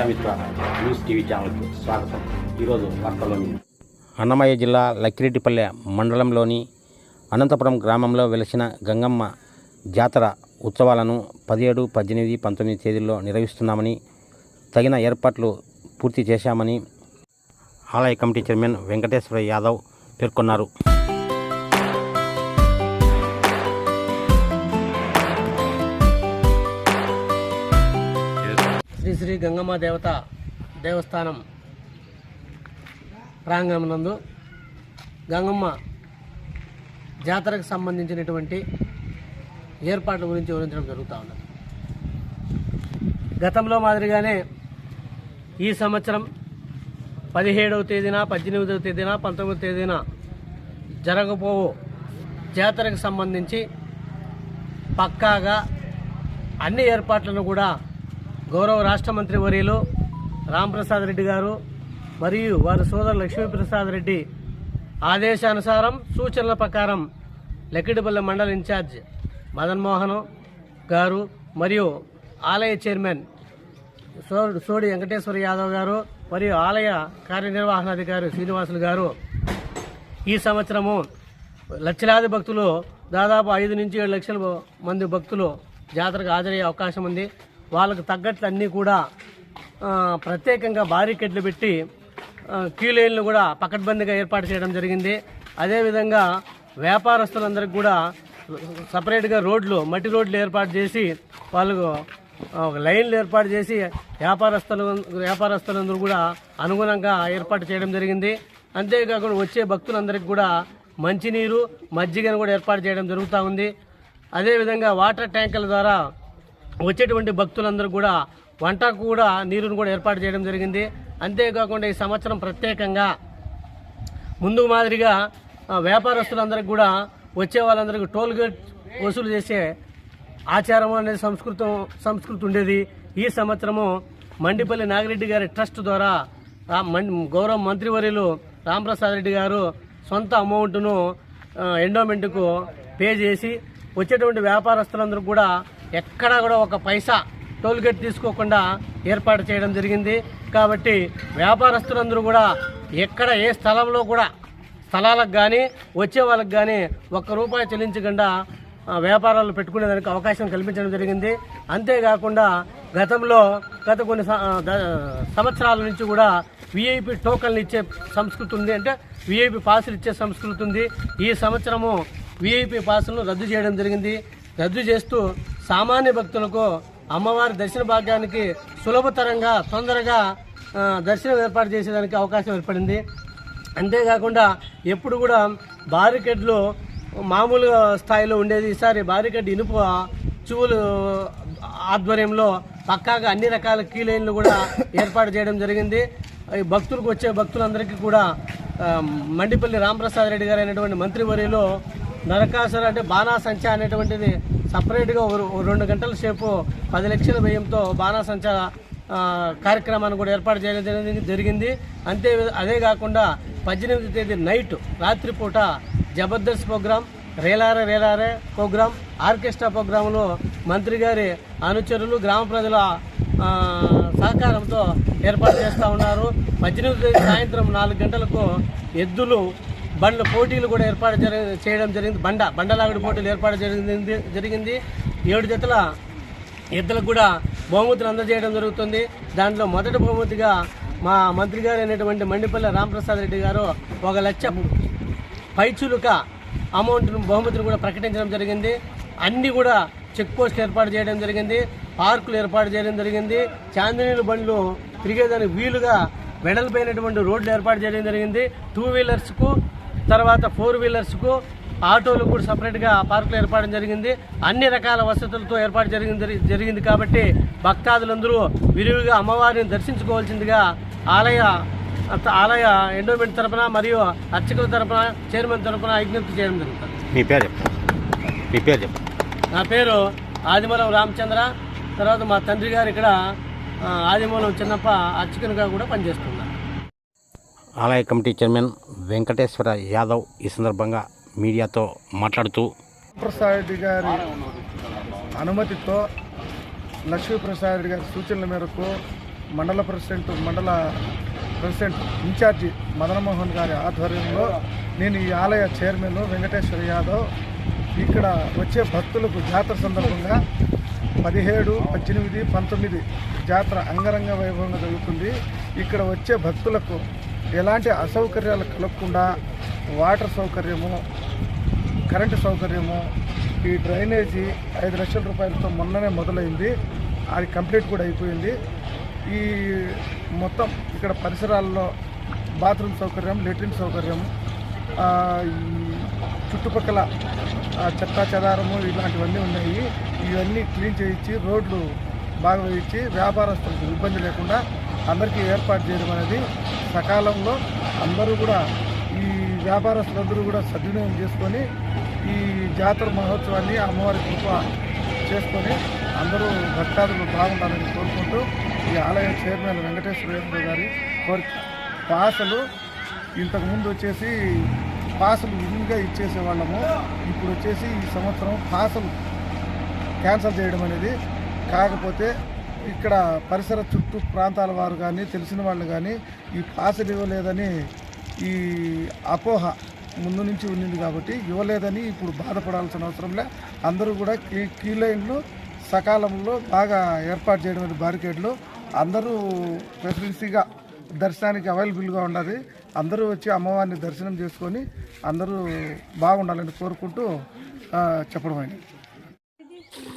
Prajamitra news TV ఛానల్కు స్వాగతం. ఈరోజు వార్తల్లోని అన్నమయ్య జిల్లా లక్కిరెడ్డిపల్లె మండలంలోని అనంతపురం గ్రామంలో వెలిసిన గంగమ్మ జాతర ఉత్సవాలను పదిహేడు పద్దెనిమిది పంతొమ్మిది తేదీల్లో నిర్వహిస్తున్నామని తగిన ఏర్పాట్లు పూర్తి చేశామని ఆలయ కమిటీ చైర్మన్ వెంకటేశ్వర యాదవ్ పేర్కొన్నారు. శ్రీ శ్రీ గంగమ్మ దేవత దేవస్థానం ప్రాంగణమునందు గంగమ్మ జాతరకు సంబంధించినటువంటి ఏర్పాట్ల గురించి వివరించడం జరుగుతూ ఉన్నది. గతంలో మాదిరిగానే ఈ సంవత్సరం పదిహేడవ తేదీన పద్దెనిమిదవ తేదీన పంతొమ్మిదవ తేదీన జరగబోవు జాతరకు సంబంధించి పక్కాగా అన్ని ఏర్పాట్లను కూడా గౌరవ రాష్ట్ర మంత్రి వర్యులు రాంప్రసాద్ రెడ్డి గారు మరియు వారి సోదరు లక్ష్మీప్రసాద్ రెడ్డి ఆదేశానుసారం సూచనల ప్రకారం లెక్కిడిపల్లి మండల ఇన్ఛార్జ్ మదన్ మోహన్ గారు మరియు ఆలయ చైర్మన్ సో- సోడి వెంకటేశ్వర యాదవ్ గారు మరియు ఆలయ కార్యనిర్వహణాధికారి శ్రీనివాసులు గారు. ఈ సంవత్సరము లక్షలాది భక్తులు దాదాపు ఐదు నుంచి ఏడు లక్షల మంది భక్తులు జాతరకు హాజరయ్యే అవకాశం ఉంది. వాళ్ళకు తగ్గట్లు అన్నీ కూడా ప్రత్యేకంగా బారికెట్లు పెట్టి ఆ, క్యూ లైన్లు కూడా పకడ్బందీగా ఏర్పాటు చేయడం జరిగింది. అదేవిధంగా వ్యాపారస్తులందరికీ కూడా సపరేట్గా రోడ్లు మట్టి రోడ్లు ఏర్పాటు చేసి వాళ్ళకు ఒక లైన్లు ఏర్పాటు చేసి వ్యాపారస్తులు వ్యాపారస్తులందరూ కూడా అనుగుణంగా ఏర్పాటు చేయడం జరిగింది. అంతేకాకుండా వచ్చే భక్తులందరికీ కూడా మంచినీరు మజ్జిగను కూడా ఏర్పాటు చేయడం జరుగుతూ ఉంది. అదేవిధంగా వాటర్ ట్యాంకుల ద్వారా వచ్చేటువంటి భక్తులందరూ కూడా వంట కూడా నీరును కూడా ఏర్పాటు చేయడం జరిగింది. అంతేకాకుండా ఈ సంవత్సరం ప్రత్యేకంగా ముందు మాదిరిగా వ్యాపారస్తులందరికీ కూడా వచ్చే వాళ్ళందరికీ టోల్ గేట్ వసూలు చేసే ఆచారం అనేది సంస్కృతం సంస్కృతి ఉండేది. ఈ సంవత్సరము మండిపల్లి నాగిరెడ్డి గారి ట్రస్ట్ ద్వారా మం- గౌరవ మంత్రివర్యులు రామప్రసాద్ రెడ్డి గారు సొంత అమౌంట్ను ఎండోమెంట్కు పే చేసి వచ్చేటువంటి వ్యాపారస్తులందరూ కూడా ఎక్కడా కూడా ఒక పైసా టోల్గేట్ తీసుకోకుండా ఏర్పాటు చేయడం జరిగింది. కాబట్టి వ్యాపారస్తులందరూ కూడా ఎక్కడ ఏ స్థలంలో కూడా స్థలాలకు కానీ వచ్చే వాళ్ళకి కానీ ఒక్క రూపాయి చెల్లించకుండా వ్యాపారాలు పెట్టుకునేదానికి అవకాశం కల్పించడం జరిగింది. అంతేకాకుండా గతంలో గత కొన్ని సంవత్సరాల నుంచి కూడా విఐపి టోకన్లు ఇచ్చే సంస్కృతి ఉంది. అంటే విఐపి పాసులు ఇచ్చే సంస్కృతి ఉంది. ఈ సంవత్సరము విఐపి పాసులను రద్దు చేయడం జరిగింది. రద్దు చేస్తూ సామాన్య భక్తులకు అమ్మవారి దర్శన భాగ్యానికి సులభతరంగా తొందరగా దర్శనం ఏర్పాటు చేసేదానికి అవకాశం ఏర్పడింది. అంతేకాకుండా ఎప్పుడు కూడా బారికెడ్లు మామూలుగా స్థాయిలో ఉండేది. ఈసారి బారికెడ్ ఇనుప చువులు ఆధ్వర్యంలో పక్కాగా అన్ని రకాల కీ లైన్లు కూడా ఏర్పాటు చేయడం జరిగింది. ఈ భక్తులకు వచ్చే భక్తులందరికీ కూడా మండిపల్లి రామప్రసాద్ రెడ్డి గారు అయినటువంటి మంత్రివర్యులు నరకాసుర అంటే బాణాసంచ అనేటువంటిది సపరేట్గా రెండు గంటల సేపు పది లక్షల వ్యయంతో బాణాసంచ కార్యక్రమాన్ని కూడా ఏర్పాటు చేయడం జరిగింది- అంతే అదే కాకుండా పద్దెనిమిది తేదీ నైట్ రాత్రిపూట Jabardasth program Relare Relare program orchestra ప్రోగ్రాంలో మంత్రి గారి అనుచరులు గ్రామ ప్రజల సహకారంతో ఏర్పాటు చేస్తూ ఉన్నారు. పద్దెనిమిది తేదీ సాయంత్రం నాలుగు గంటలకు ఎద్దులు బండ్ల పోటీలు కూడా ఏర్పాటు చేయడం జరిగింది. బండ బండలాగుడి పోటీలు ఏర్పాటు జరిగింది జరిగింది. ఏడు జతల ఎద్దులకు కూడా బహుమతులు అందజేయడం జరుగుతుంది. దాంట్లో మొదటి బహుమతిగా మా మంత్రి గారు అయినటువంటి మండిపల్లి రామప్రసాద్ రెడ్డి గారు ఒక లక్ష పైచులుక అమౌంట్ను బహుమతిని కూడా ప్రకటించడం జరిగింది. అన్నీ కూడా చెక్ పోస్టులు ఏర్పాటు చేయడం జరిగింది. పార్కులు ఏర్పాటు చేయడం జరిగింది. చాందినీలు బండ్లు తిరిగేదానికి వీలుగా వెడల్పోయినటువంటి రోడ్లు ఏర్పాటు చేయడం జరిగింది. టూ వీలర్స్కు తర్వాత ఫోర్ వీలర్స్కు ఆటోలు కూడా సపరేట్గా పార్కులు ఏర్పాటు జరిగింది. అన్ని రకాల వసతులతో ఏర్పాటు జరిగింది జరిగింది కాబట్టి భక్తాదులందరూ విరివిగా అమ్మవారిని దర్శించుకోవాల్సిందిగా ఆలయ ఆలయ ఎండోమెంట్ తరపున మరియు అర్చకుల తరపున చైర్మన్ తరపున విజ్ఞప్తి చేయడం జరుగుతుంది. మీ పేరు మీ నా పేరు ఆదిమూలం రామచంద్ర. తర్వాత మా తండ్రి గారు ఇక్కడ ఆదిమూలం చిన్నప్ప అర్చకునిగా కూడా పనిచేస్తున్నారు. ఆలయ కమిటీ చైర్మన్ వెంకటేశ్వర యాదవ్ ఈ సందర్భంగా మీడియాతో మాట్లాడుతూ ప్రసాద్ గారి అనుమతితో లక్ష్మీప్రసాద్ గారి సూచనల మేరకు మండల ప్రెసిడెంట్ మండల ప్రెసిడెంట్ ఇన్ఛార్జి మదనమోహన్ గారి ఆధ్వర్యంలో నేను ఈ ఆలయ చైర్మన్ వెంకటేశ్వర యాదవ్ ఇక్కడ వచ్చే భక్తులకు జాతర సందర్భంగా పదిహేడు పద్దెనిమిది పంతొమ్మిది జాతర అంగరంగ వైభవంగా జరుగుతుంది. ఇక్కడ వచ్చే భక్తులకు ఎలాంటి అసౌకర్యాలు కలగకుండా వాటర్ సౌకర్యము కరెంటు సౌకర్యము ఈ డ్రైనేజీ ఐదు లక్షల రూపాయలతో మొన్ననే మొదలైంది. అది కంప్లీట్ కూడా అయిపోయింది. ఈ మొత్తం ఇక్కడ పరిసరాల్లో బాత్రూమ్ సౌకర్యం లెట్రిన్ సౌకర్యం చుట్టుపక్కల చెత్త చెదారము ఇలాంటివన్నీ ఉన్నాయి. ఇవన్నీ క్లీన్ చేయించి రోడ్లు బాగా వేయించి వ్యాపారస్తులకు ఇబ్బంది లేకుండా అందరికీ ఏర్పాటు చేయడం అనేది సకాలంలో అందరూ కూడా ఈ వ్యాపారస్తులందరూ కూడా సద్వినియోగం చేసుకొని ఈ జాతర మహోత్సవాన్ని అమ్మవారి కృప చేసుకొని అందరూ భక్తాదులు బాగుండాలని కోరుకుంటూ ఈ ఆలయ చైర్మన్ వెంకటేశ్వర గారి కోరిక. పాసలు ఇంతకుముందు వచ్చేసి పాసలు విధిగా ఇచ్చేసే వాళ్ళము. ఇప్పుడు వచ్చేసి ఈ సంవత్సరం పాసలు క్యాన్సిల్ చేయడం అనేది కాకపోతే ఇక్కడ పరిసర చుట్టూ ప్రాంతాల వారు కానీ తెలిసిన వాళ్ళు కానీ ఈ పాసలు ఇవ్వలేదని ఈ అపోహ ముందు నుంచి ఉండింది కాబట్టి ఇవ్వలేదని ఇప్పుడు బాధపడాల్సిన అవసరం లే. అందరూ కూడా కీ కీ లైన్లు సకాలంలో బాగా ఏర్పాటు చేయడం అనేది బారికేడ్లు. అందరూ ప్రెసిడెన్సీగా దర్శనానికి అవైలబుల్గా ఉన్నది. అందరూ వచ్చి అమ్మవారిని దర్శనం చేసుకొని అందరూ బాగుండాలని కోరుకుంటూ చెప్పడం అయింది